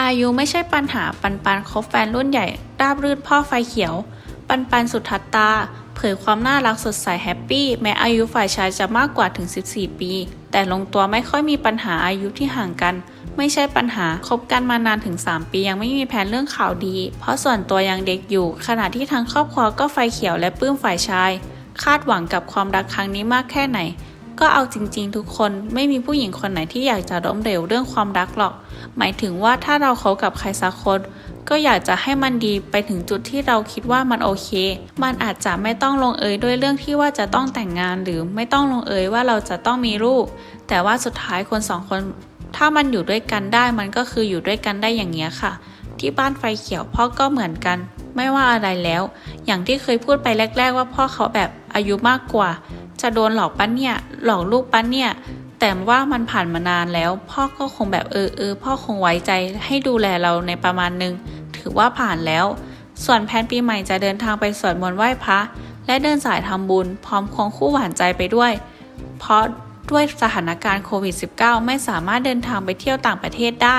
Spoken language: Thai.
อายุไม่ใช่ปัญหาปันปันคบแฟนรุ่นใหญ่ ราบรื่นพ่อไฟเขียว ปันปันสุดทัตตา เผยความน่ารักสดใสแฮปปี้ แม้อายุฝ่ายชายจะมากกว่าถึง 14 ปี แต่ลงตัวไม่ค่อยมีปัญหาอายุที่ห่างกัน ไม่ใช่ปัญหาคบกันมานานถึง 3 ปียังไม่มีแผนเรื่องข่าวดี เพราะส่วนตัวยังเด็กอยู่ ขณะที่ทั้งครอบครัวก็ไฟเขียวและปลื้มฝ่ายชาย คาดหวังกับความรักครั้งนี้มากแค่ไหน ก็เอาจริงๆ ทุกคนไม่มีผู้หญิงคนไหนที่อยากจะล้มเหลวเรื่องความรักหรอก หมายถึงว่าถ้าเราเคบกับใครสักคนก็อยากจะให้มันดีไปถึงจุดที่เราคิดว่ามันโอเค มันอาจจะไม่ต้องลงเอยด้วยเรื่องที่ว่าจะต้องแต่งงานหรือไม่ต้องลงเอยว่าเราจะต้องมีลูก แต่ว่าสุดท้ายคนสองคน ถ้ามันอยู่ด้วยกันได้มันก็คืออยู่ด้วยกันได้อย่างเงี้ยค่ะ ที่บ้านไฟเขียวพ่อก็เหมือนกัน ไม่ว่าอะไรแล้ว อย่างที่เคยพูดไปแรก ๆ ว่าพ่อเขาแบบอายุมากกว่า จะโดนหลอกปั้นเนี่ย หลอกลูกปั้นเนี่ย แต่ว่ามันผ่านมานานแล้ว พ่อก็คงแบบเออเออพ่อคงไว้ใจให้ดูแลเราในประมาณหนึ่งถือว่าผ่านแล้ว ส่วนแผนปีใหม่จะเดินทางไปสวดมนต์ไหว้พระ และเดินสายทำบุญ พร้อมควงคู่หวานใจไปด้วย เพราะด้วยสถานการณ์โควิด -19 ไม่สามารถเดินทางไปเที่ยวต่างประเทศได้